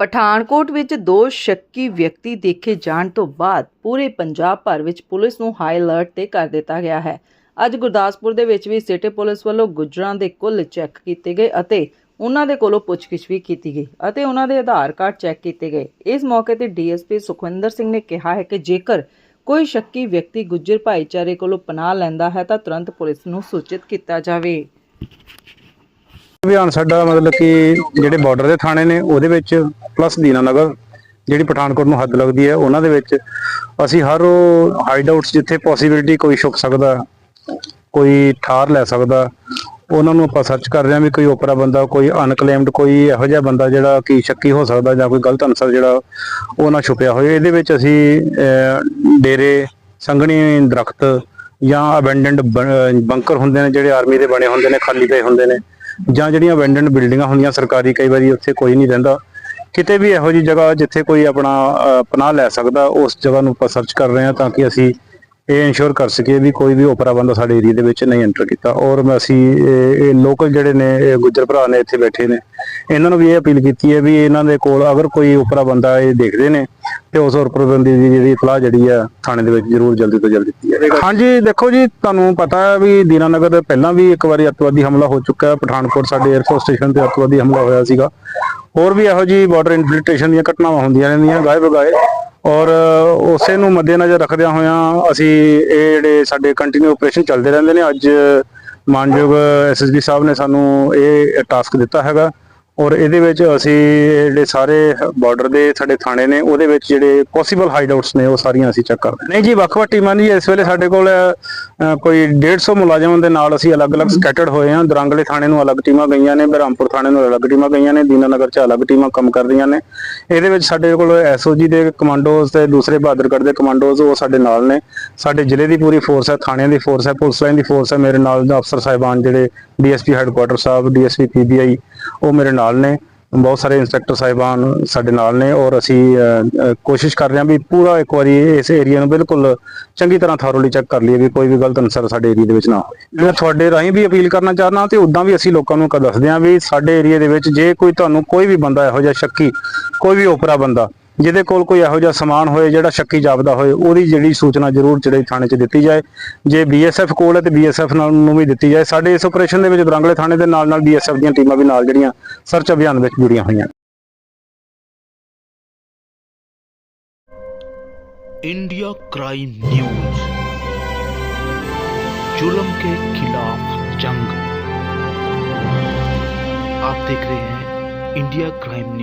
ਪਠਾਨਕੋਟ ਵਿੱਚ ਦੋ ਸ਼ੱਕੀ ਵਿਅਕਤੀ ਦੇਖੇ ਜਾਣ ਤੋਂ ਬਾਅਦ ਪੂਰੇ ਪੰਜਾਬ ਭਰ ਵਿੱਚ ਪੁਲਿਸ ਨੂੰ ਹਾਈ ਅਲਰਟ ਤੇ ਕਰ ਦਿੱਤਾ ਗਿਆ ਹੈ। ਅੱਜ ਗੁਰਦਾਸਪੁਰ ਦੇ ਵਿੱਚ ਵੀ ਸਿਟੀ ਪੁਲਿਸ ਵੱਲੋਂ ਗੁੱਜਰਾਂ ਦੇ ਕੁੱਲ ਚੈੱਕ ਕੀਤੇ ਗਏ ਅਤੇ ਉਹਨਾਂ ਦੇ ਕੋਲੋਂ ਪੁੱਛਗਿੱਛ ਵੀ ਕੀਤੀ ਗਈ ਅਤੇ ਉਹਨਾਂ ਦੇ ਆਧਾਰ ਕਾਰਡ ਚੈੱਕ ਕੀਤੇ ਗਏ। ਇਸ ਮੌਕੇ ਤੇ ਡੀਐਸਪੀ ਸੁਖਵਿੰਦਰ ਸਿੰਘ ਨੇ ਕਿਹਾ ਹੈ ਕਿ ਜੇਕਰ ਕੋਈ ਸ਼ੱਕੀ ਵਿਅਕਤੀ ਗੁੱਜਰ ਭਾਈਚਾਰੇ ਕੋਲੋਂ ਪਨਾਹ ਲੈਂਦਾ ਹੈ ਤਾਂ ਤੁਰੰਤ ਪੁਲਿਸ ਨੂੰ ਸੂਚਿਤ ਕੀਤਾ ਜਾਵੇ। ਅਭਿਆਨ ਸਾਡਾ ਮਤਲਬ ਕਿ ਜਿਹੜੇ ਬਾਰਡਰ ਦੇ ਥਾਣੇ ਨੇ ਉਹਦੇ ਵਿੱਚ ਪਲੱਸ ਦੀਨਾਨਗਰ ਜਿਹੜੀ ਪਠਾਨਕੋਟ ਨੂੰ ਹੱਦ ਲੱਗਦੀ ਹੈ ਉਹਨਾਂ ਦੇ ਵਿੱਚ ਅਸੀਂ ਹਰ ਉਹ ਹਾਈਡ ਆਊਟਸ ਜਿੱਥੇ ਪੋਸਿਬਿਲਿਟੀ ਕੋਈ ਛੁਪ ਸਕਦਾ ਕੋਈ ਠਾਰ ਲੈ ਸਕਦਾ ਉਹਨਾਂ ਨੂੰ ਆਪਾਂ ਸਰਚ ਕਰ ਰਹੇ ਹਾਂ ਵੀ ਕੋਈ ਓਪਰਾ ਬੰਦਾ ਕੋਈ ਅਨਕਲੇਮਡ ਕੋਈ ਇਹੋ ਜਿਹਾ ਬੰਦਾ ਜਿਹੜਾ ਕਿ ਸ਼ੱਕੀ ਹੋ ਸਕਦਾ ਜਾਂ ਕੋਈ ਗਲਤ ਅਨਸਰ ਜਿਹੜਾ ਉਹ ਨਾ ਛੁਪਿਆ ਹੋਵੇ। ਇਹਦੇ ਵਿੱਚ ਅਸੀਂ ਅਹ, ਡੇਰੇ ਸੰਘਣੀ ਦਰਖਤ ਜਾਂ ਅਬੈਂਡਨਡ ਬੰਕਰ ਹੁੰਦੇ ਨੇ ਜਿਹੜੇ ਆਰਮੀ ਦੇ ਬਣੇ ਹੁੰਦੇ ਨੇ ਖਾਲੀ ਪਏ ਹੁੰਦੇ ਨੇ। ਜਾਂ ਜਿਹੜੀਆਂ ਵੈਂਡਨ ਬਿਲਡਿੰਗਾਂ ਹੁੰਦੀਆਂ ਸਰਕਾਰੀ ਕਈ ਵਾਰੀ ਉੱਥੇ ਕੋਈ ਨਹੀਂ ਰਹਿੰਦਾ। ਕਿਤੇ ਵੀ ਇਹੋ ਜਿਹੀ ਜਗ੍ਹਾ ਜਿੱਥੇ ਕੋਈ ਆਪਣਾ ਅਹ, ਪਨਾਹ ਲੈ ਸਕਦਾ ਉਸ ਜਗ੍ਹਾ ਨੂੰ ਆਪਾਂ ਸਰਚ ਕਰ ਰਹੇ ਹਾਂ ਤਾਂ ਕਿ ਅਸੀਂ ਇਹ ਇਨਸ਼ੋਰ ਕਰ ਸਕੀਏ ਵੀ ਕੋਈ ਵੀ ਓਪਰਾ ਬੰਦਾ ਸਾਡੇ ਏਰੀਆ ਦੇ ਵਿੱਚ ਨਹੀਂ ਐਂਟਰ ਕੀਤਾ। ਔਰ ਅਸੀਂ ਇਹ ਲੋਕਲ ਜਿਹੜੇ ਨੇ ਗੁੱਜਰ ਭਰਾ ਨੇ ਇੱਥੇ ਬੈਠੇ ਨੇ ਇਹਨਾਂ ਨੂੰ ਵੀ ਇਹ ਅਪੀਲ ਕੀਤੀ ਹੈ ਵੀ ਇਹਨਾਂ ਦੇ ਕੋਲ ਅਗਰ ਕੋਈ ਉਪਰਾ ਬੰਦਾ ਇਹ ਦੇਖਦੇ ਨੇ, ਤੇ ਉਸ ਓਪਰਾ ਬੰਦੇ ਦੀ ਜਿਹੜੀ ਇਤਲਾਹ ਜਿਹੜੀ ਆ, ਥਾਣੇ ਦੇ ਵਿੱਚ ਜ਼ਰੂਰ ਜਲਦੀ ਤੋਂ ਜਲਦੀ ਦਿੱਤੀ ਜਾਵੇ। ਹਾਂਜੀ, ਦੇਖੋ ਜੀ, ਤੁਹਾਨੂੰ ਪਤਾ ਹੈ ਵੀ ਦੀਨਾਨਗਰ ਪਹਿਲਾਂ ਵੀ ਇੱਕ ਵਾਰੀ ਅੱਤਵਾਦੀ ਹਮਲਾ ਹੋ ਚੁੱਕਾ ਹੈ। ਪਠਾਨਕੋਟ ਸਾਡੇ 에ਅਰਫੋਰਸ ਸਟੇਸ਼ਨ ਤੇ ਅੱਤਵਾਦੀ ਹਮਲਾ ਹੋਇਆ ਸੀਗਾ। ਹੋਰ ਵੀ ਇਹੋ ਜਿਹੀ ਬਾਰਡਰ ਇਨਫਿਲਟ੍ਰੇਸ਼ਨ ਦੀਆਂ ਘਟਨਾਵਾਂ ਹੁੰਦੀਆਂ ਰਹਿੰਦੀਆਂ ਗਾਏ ਬਗਾਏ ਔਰ ਉਸੇ ਨੂੰ ਮੱਦੇਨਜ਼ਰ ਰੱਖਦਿਆਂ ਹੋਇਆਂ ਅਸੀਂ ਇਹ ਜਿਹੜੇ ਸਾਡੇ ਕੰਟੀਨਿਊ ਆਪਰੇਸ਼ਨ ਚੱਲਦੇ ਰਹਿੰਦੇ ਨੇ। ਅੱਜ ਮਾਨਯੋਗ ਐਸਐਸਬੀ ਸਾਹਿਬ ਨੇ ਸਾਨੂੰ ਇਹ ਟਾਸਕ ਦਿੱਤਾ ਹੈਗਾ। ਔਰ ਇਹਦੇ ਵਿੱਚ ਅਸੀਂ ਜਿਹੜੇ ਸਾਰੇ ਬਾਰਡਰ ਦੇ ਸਾਡੇ ਥਾਣੇ ਨੇ ਉਹਦੇ ਵਿੱਚ ਜਿਹੜੇ ਪੋਸੀਬਲ ਹਾਈਡਆਊਟਸ ਨੇ ਉਹ ਸਾਰੀਆਂ ਅਸੀਂ ਚੈੱਕ ਕਰਦੇ ਨਹੀਂ ਜੀ ਵੱਖ-ਵੱਖ ਟੀਮਾਂ ਦੀ ਇਸ ਵੇਲੇ ਸਾਡੇ ਕੋਲ ਕੋਈ 150 ਮੁਲਾਜ਼ਮਾਂ ਦੇ ਨਾਲ ਅਸੀਂ ਅਲੱਗ-ਅਲੱਗ ਸਕੈਟਰਡ ਹੋਏ ਹਾਂ। ਦਰਾਂਗਲੇ ਥਾਣੇ ਨੂੰ ਅਲੱਗ ਟੀਮਾਂ ਗਈਆਂ ਨੇ ਬਹਿਰਾਮਪੁਰ ਥਾਣੇ ਨੂੰ ਅਲੱਗ ਟੀਮਾਂ ਗਈਆਂ ਨੇ ਦੀਨਾਨਗਰ 'ਚ ਅਲੱਗ ਟੀਮਾਂ ਕੰਮ ਕਰ ਰਹੀਆਂ ਨੇ। ਇਹਦੇ ਵਿੱਚ ਸਾਡੇ ਕੋਲ ਐਸਓਜੀ ਦੇ ਕਮਾਂਡੋਜ਼ ਤੇ ਦੂਸਰੇ ਬਹਾਦਰਗੜ੍ਹ ਦੇ ਕਮਾਂਡੋਜ਼ ਉਹ ਸਾਡੇ ਨਾਲ ਨੇ। ਸਾਡੇ ਜ਼ਿਲ੍ਹੇ ਦੀ ਪੂਰੀ ਫੋਰਸ ਹੈ ਥਾਣਿਆਂ ਦੀ ਫੋਰਸ ਹੈ ਪੁਲਿਸ ਲਾਈਨ ਦੀ ਫੋਰਸ ਹੈ। ਮੇਰੇ ਨਾਲ ਦੇ ਅਫਸਰ ਸਾਹਿਬਾਨ ਜਿਹੜੇ ਡੀਐਸਪੀ ਹੈੱਡਕੁਆਟਰ ਸਾਹਿਬ ਡੀਐਸਪੀ ਪੀਬੀਆਈ ਉਹ ਮੇਰੇ ਨਾਲ ਨੇ। ਬਹੁਤ ਸਾਰੇ ਇੰਸਪੈਕਟਰ ਸਾਹਿਬਾਨ ਸਾਡੇ ਨਾਲ ਨੇ ਔਰ ਅਸੀਂ ਕੋਸ਼ਿਸ਼ ਕਰ ਰਹੇ ਹਾਂ ਵੀ ਪੂਰਾ ਇੱਕ ਵਾਰੀ ਇਸ ਏਰੀਆ ਨੂੰ ਬਿਲਕੁਲ ਚੰਗੀ ਤਰ੍ਹਾਂ ਥੋਰਲੀ ਚੈੱਕ ਕਰ ਲਈਏ ਵੀ ਕੋਈ ਵੀ ਗਲਤ ਅਨਸਰ ਸਾਡੇ ਏਰੀਆ ਦੇ ਵਿੱਚ ਨਾ ਹੋਵੇ। ਮੈਂ ਤੁਹਾਡੇ ਰਾਹੀਂ ਵੀ ਅਪੀਲ ਕਰਨਾ ਚਾਹਨਾ ਤੇ ਉਦਾਂ ਵੀ ਅਸੀਂ ਲੋਕਾਂ ਨੂੰ ਕ ਦੱਸਦੇ ਹਾਂ ਵੀ ਸਾਡੇ ਏਰੀਆ ਦੇ ਵਿੱਚ ਜੇ ਕੋਈ ਤੁਹਾਨੂੰ ਕੋਈ ਵੀ ਬੰਦਾ ਇਹੋ ਜਿਹਾ ਸ਼ੱਕੀ, ਕੋਈ ਵੀ ਓਪਰਾ ਬੰਦਾ ਜਿਹਦੇ ਕੋਲ ਕੋਈ ਇਹੋ ਜਿਹਾ ਸਮਾਨ ਹੋਏ ਜਿਹੜਾ ਸ਼ੱਕੀ ਜਾਪਦਾ ਹੋਏ ਉਹਦੀ ਜਿਹੜੀ ਸੂਚਨਾ ਜ਼ਰੂਰ ਜਿਹੜੇ ਥਾਣੇ 'ਚ ਦਿੱਤੀ ਜਾਏ ਜੇ ਬੀਐਸਐਫ ਕੋਲ ਹੈ ਤੇ ਬੀਐਸਐਫ ਨਾਲ ਨੂੰ ਵੀ ਦਿੱਤੀ ਜਾਏ ਸਾਡੇ ਇਸ ਆਪਰੇਸ਼ਨ ਦੇ ਵਿੱਚ ਦਰਾਂਗਲੇ ਥਾਣੇ ਦੇ ਨਾਲ ਨਾਲ ਬੀਐਸਐਫ ਦੀਆਂ ਟੀਮਾਂ ਵੀ ਨਾਲ ਜਿਹੜੀਆਂ ਸਰਚ ਅਭਿਆਨ ਵਿੱਚ ਜੁੜੀਆਂ ਹੋਈਆਂ इंडिया क्राइम न्यूज जुल्म के खिलाफ जंग आप देख रहे हैं इंडिया क्राइम न्यूज